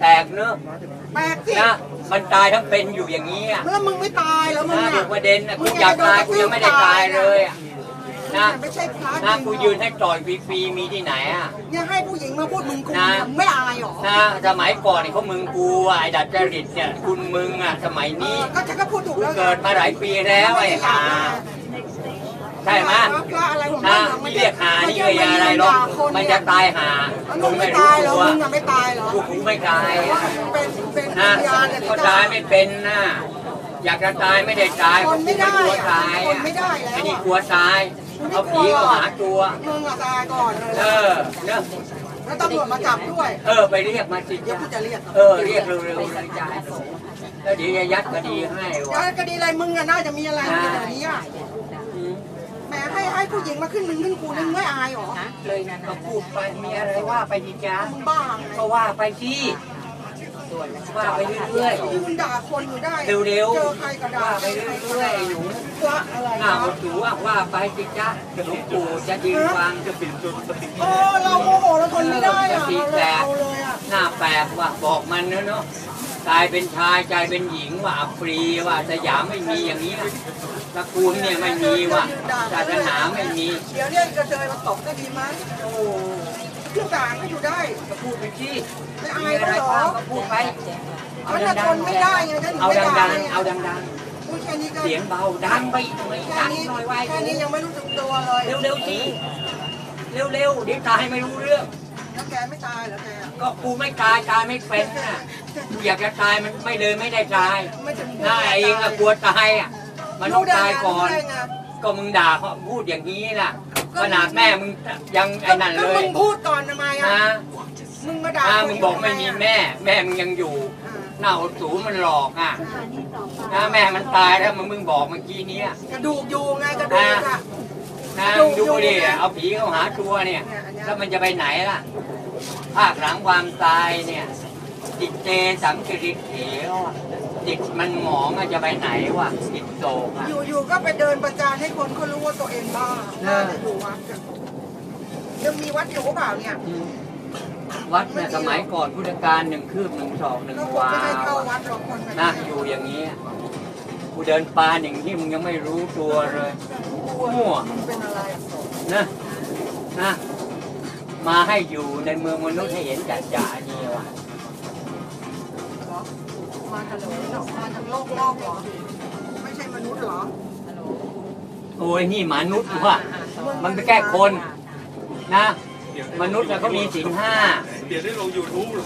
แปลกเนอะแปลกสินะมันตายทั้งเป็นอยู่อย่างนี้อะแล้วมึงไม่ตายแล้วมึงนะอะเด็กประเด็นนะกูอยากตายกูยังไม่ได้ตายเลยอะนะไม่ใช่พระนะจริงกูยืนให้ต่อยฟรีๆมีที่ไหนอะเนี่ยให้ผู้หญิงมาพูดมึงกูนะไม่อายหรอนะสมัยก่อนนี่เขามึงกูอะไอ้ดัดจริตเนี่ยคุณมึงอะสมัยเอนี้อก็ฉันก็พูดถูกกูแล้วไงเกิดมาหลายปีแล้วไอ้ห่า ใช่ไหมพระอะไรของนะมึงที่เรียกหานี่เอ่ยอะไรหรอกมันจะตายหามึมึงงไม่ไม่รู้ตายเหรอตัวมึงอะไม่ตายเหรอกูกูไม่ตายอะเป็นเป็นนะพยานเนี่ยก็ตายไม่เป็นนะอยากจะตายไม่ได้ตายคนไม่ได้กลัวอะตายคนอะไม่ได้แล้วไอ้นี่อะกลัวตายเอาผีก็หาตัวมึงอะตายก่อนเลยเออเนอะแล้วตำรวจมาจับด้วย เออไปเรียกมาสิเดี๋ยวกูจะเรียก เออเรียกเร็วๆเลยจ้าแล้วเดี๋ยวจะยัดคดีให้แล้ววะคดีอะไรมึงอะน่าจะมีอะไรในคดีอะอืมแหม ให้ให้ผู้หญิงมาขึ้นมึงขึ้นกูนึงไม่อายหรอก็พูดไปมีอะไรว่าไปดีจ้ามึงบ้าไงก็ว่าไปที่ว่าไปเรื่อยที่มึงด่าคนอยู่ได้ๆเร็วเจอใครก็ๆด่าว่าไปเรื่อยๆไอ้หนูพระอะไรหน้านะหมดหูว่าว่าไปสิจ้าหลวงปู่จะยืนฟังจะปิดจุดโอ้เราโมโหเราทนไม่ได้อะเราเลยเอาเลยอะหน้าแปลกว่ะบอกมันเนอะเนาะ กลายเป็นชายกลายเป็นหญิงว่ะอับปรีว่ะสยามไม่มีอย่างนี้นะตระกูลเนี่ยไม่มีว่ะศาสนาไม่มีเดี๋ยวเนี่ยกระเทยมาตบก็ดีมั้ยโอ้เรื่องด่าก็อยู่ได้ก็พูดไปที่ไม่อามียอะไรเขาเหรอบ้างก็พูดไปเอามันจะดัทงนไม่ได้ไงฉันถึๆเอาไม่ดัด่างไงๆเอาดังพูดแค่นี้ก็ๆเสียงเบาดังไปอีกหน่อยแค่ดังนี้หน่อยไว้แค่นี้ยังไม่รู้สึกตัวเลยเร็วๆสิเร็วๆเดี๋ยวตายไม่รู้เรื่อง แล้วแกไม่ตายเหรอแกก็กูไม่ตายตายไม่เป็นน่ะกูอยากจะตายมันไม่เลยไม่ได้ตายไม่ถึงหน้าเองอะกลัวตายอะมันต้องตายก่อนรู้ได้ไงก็มึงด่าเขาพูดอย่างนี้น่ะขนาดแม่มึงยังไอ้นั่นเลก็มึยงพูดก่อนทำไมอะนะมึงมาด่านะคนมึงบอกไม่มีแม่ แม่มึงยังอยู่หน้าอดสูมันหลอกอะนะแม่มันตายแล้วมึงมึงบอกเมื่อกี้เนี้ยกระดูกอยู่ไงกระดูกอะ นะมึงดูดิเอาผีเข้าหาตัวเนี่ย แล้วมันจะไปไหนล่ะภาคหลังความตายเนี่ย จิตเจสังกิริเถวอะจิตมันหมองอะจะไปไหนวะจิตโศกอะอยู่ๆก็ไปเดินประจานให้คนเขารู้ว่าตัวเองบ้าน่าจะอยู่วัดอะยังมีวัดอยู่หรือเปล่าเนี่ย วัดเนี่ยสมัยก่อนพุทธกาลหนึ่งคืบหนึ่งศอกหนึ่งก็คงวาไม่ให้เข้าวัดหรอกคนแบบนะอยู่อย่างนี้อะ กูเดินปลาอย่างที่มึงยังไม่รู้ตัวเลยมั่วมันเป็นอะไรนะนะมาให้อยู่ในเมืองมนุษย์ให้เห็นจัดจ่านี่วะเหรอมาทะเลเหรอมาทางโลกโลกเหรอไม่ใช่มนุษย์เหรอโอ้ยนี่มนุษย์ว่ะมันเป็นแค่คนนะ มนุษย์น่ะเขามีสินห้า เดี๋ยวได้ลงยูทูบหรอ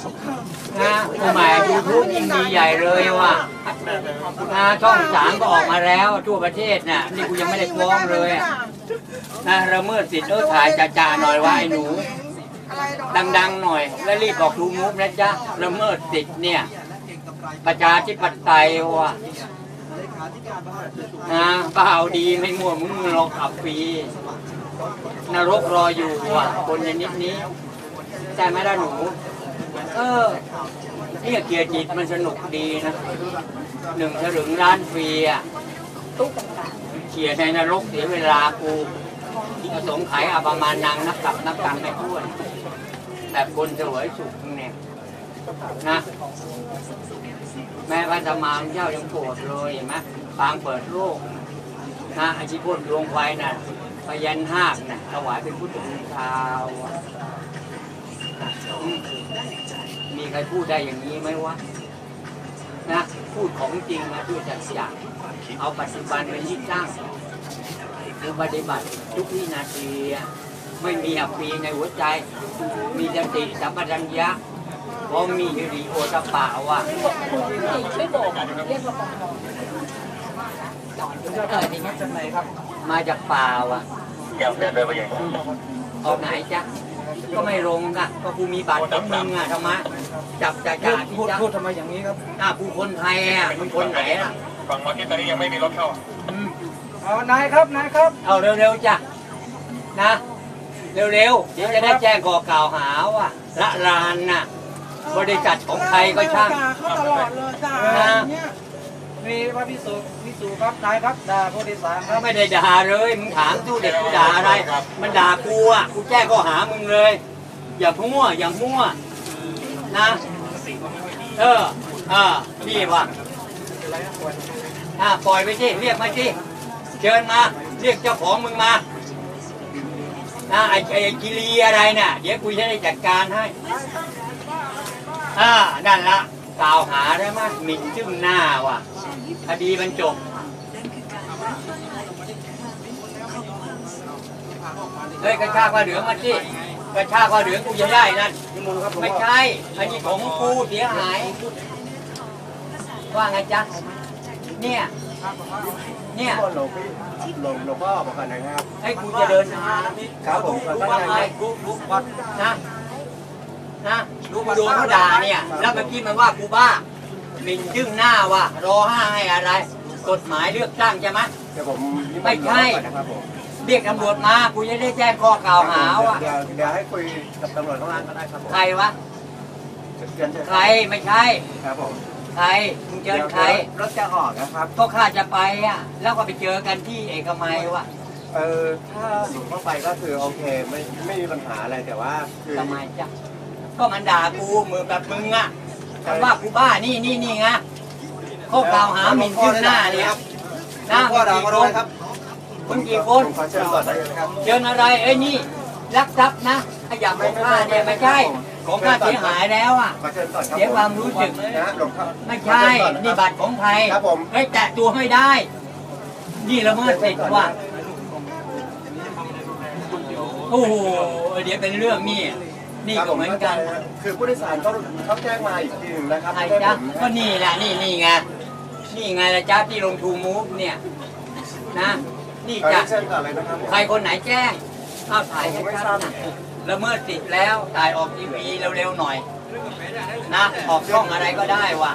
นะสมัยยูทูบยิ่งดีใหญ่เลยว่ะนะช่องสามก็ออกมาแล้วทั่วประเทศน่ะนี่กูยังไม่ได้ฟ้องเลยอะนะระเมิดสิทธิ์เออถ่ายจ่าๆหน่อยว่าไอ้หนู ดังๆหน่อย แล้วรีบบอกทูมูฟนะจ๊ะละเมิดสิทธิ์เนี่ย ประชาธิปไตยว่ะนะเปล่าดีไม่มั่วมึงลองขับฟรีนรกรออยู่ว่ะคนอย่างนี้นี้ ใช่ไหมล่ะหนู เออเนี่ยเกียร์จิตมันสนุกดีนะหนึ่งถลึงร้านฟรีอะเขียในนรกเสียเวลากูอสงไขยอาประมาณนางนับกลับนับกันไม่ท้วนแบบคนสวยสุขเนี่ยนะ แม่พระธรรมาเจ้ายังโกรธเลยเห็นไหมปางเปิดโลกนะอาชีพดดวงไฟน่ะพยันห้ากน่ะถวายเป็นพุทธบูชาว่ะอื มีใครพูดได้อย่างนี้ไหมวะนะพูดของจริงนะด้วยจักจักเอาปัจจุบันเป็นที่ตั้งคือปฏิบัติทุกวินาทีไม่มีอับปีในหัวใจ มีสติสัมปชัญญะเพราะมีฮิริโอตปะว่ะช่วยโบกเรียกรปภมาจากป่าว่ะเดี๋ยวเดินไปยังออกไหนจ๊ะ ก็ไม่ลงอะก็กูมีบัตรของมึงอะทำไมจับจ่าจ่าที่พูดจ๊ะพูดทำไมอย่างนี้ครับหน้ากูคนไทยอะมึงคนไหนอะฝั่งมาที่ตอนนี้ยังไม่มีรถเข้าอืมเอานายครับนายครับ เอาเร็วๆจ้ะนะเร็วๆเดี๋ยวจะได้แจ้งข้อกล่าวหาว่าละลานน่ะบริษัทของใครก็ช่างด่าเขาตลอดเลยด่านะเนี่ย มีพระพิสุพิสุครับนายครับด่าผู้โดยสารคก็รับไม่ได้ด่าเลยมึงถามดูเด็กกูด่าอะไร มันด่ากูอะกูแจ้งข้อหามึงเลย อย่ามั่วอย่ามั่วนะเออเออพี่ว่ะอ่าปล่อยไปสิเรียกมาสิเชิญมา เรียกเจ้าของมึงมานะไอ้ไอ้กิรีอะไรน่ะ เดี๋ยวกูจะได้จัดการให้ อ่านั่นละ กล่าวหาได้ไหมหมิ่นซึ่งหน้าว่ะคดีมันจบเฮ้ยกระชากผ้าเหลืองมาสิกระชากผ้าเหลืองกูจะได้นั่นไม่ใช่อันนี้ของกูเสียหาย ว่าไงจ๊ะเนี่ยเนี่ยหลวงพี่หลวงหลวงพ่อบอกกันนะครับให้กูจะเดินทางครับผมขอตั้งใจลุกลุกวัดนะ นะลูกโดนเขาด่าเนี่ย แล้วเมื่อกี้มันว่ากูบ้าหมิ่นจึ้งหน้าว่ะรอห้าให้อะไร กฎหมายเลือกตั้งใช่ไหมเดี๋ยวผมนินต์ไม่ใช่หลวงพ่อก่อนนะครับผมเรียกตำรวจมากูจะได้แจ้งข้อกล่าวหาว่ะเดี๋ยวเดี๋ยวให้คุยกับตำรวจข้างล่างก็ได้ครับผมใครวะเชิญเชิญใครไม่ใช่ ครับผมใครมึงเจอใครรถจะออกนะครับ ก็ข้าจะไปอะ แล้วก็ไปเจอกันที่เอกมัยวะเออถ้าหลวงพ่อไปก็คือโอเคไม่ไม่มีปัญหาอะไรแต่ว่าคือ ทำไมจ๊ะ ก็มันด่ากูมือแบบมึงอะมันว่ากูบ้านี่นี่นี่ไงข้อกล่าวหาหมิ่นซึ่งหน้าเนี่ยนะพ่อด่ามาด้วยครับมึงกี่คผนมขอเชิญก่อนได้ไหมครับเชิญอะไรเอ้ยนี่รักทรัพย์นะขยับของข้าเนี่ยไม่ใช่ของข้าเสียหายแล้วอะขอเชิญก่อนครับเสียความรู้สึกนะหลวงพ่อไม่ใช่นี่บัตรของใครครับผมเฮ้ยแตะตัวไม่ได้ นี่ละเมิดสิทธิ์ว่ะโอ้โหเดี๋ยวเป็นเรื่องนี่ นี่ก็เหมือนกัน คือผู้โดยสารเขาเขาแจ้งมาอีกทีหนึ่งนะครับใครไม่ใช่จ๊ะผมก็นี่แหละนี่นี่ไงนี่ไงละจ้าที่ลงทูมูฟเนี่ยนะนี่เออจ้ะเชิญก่อนเลยนะครับผมใครคนไหนแจ้งเอาถ่ายให้ชัดๆนะละเมิดสิทธิ์แล้วถ่ายออกทีวีเร็วๆหน่อยนะออกช่องอะไรก็ได้ว่ะ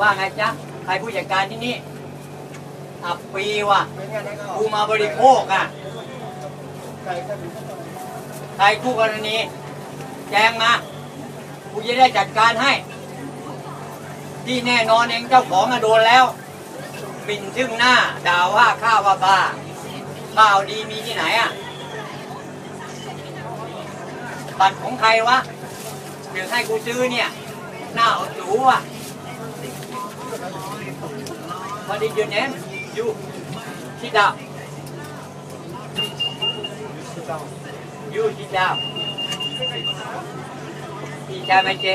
ว่าไงจ๊ะใครผู้จัดการที่นี่อับปีว่ะกูมาบริโภคอะใครคู่กรณีแจ้งมากูจะได้จัดการให้ ที่แน่นอนเองเจ้าของอะโดนแล้วหมิ่นซึ่งหน้าด่าว่าข้าว่าบ้าข้าวดีมีที่ไหนอะบัตรของใครวะเดี๋ยวให้กูซื้อเนี่ย หน้าเอาสูอะ What is your name? You. Sit down. You sit down. พี่ชายไหมเ จ๊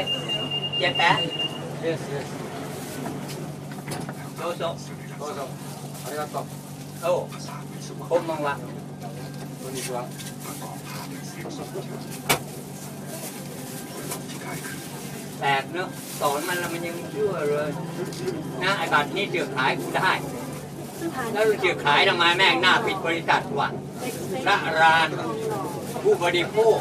เจ๊แปะ yes yes โซโซ どうぞありがとう โอ้คมมังวะ こんにちは แปลกเนอะสอนมันแล้วมันยังเชื่อเลยนะไอ้บัตรนี่เสือกขายกูได้ แล้วเสือกขายทำไมแม่งหน้าปิดบริษัทวะพระรานผู้บริโภค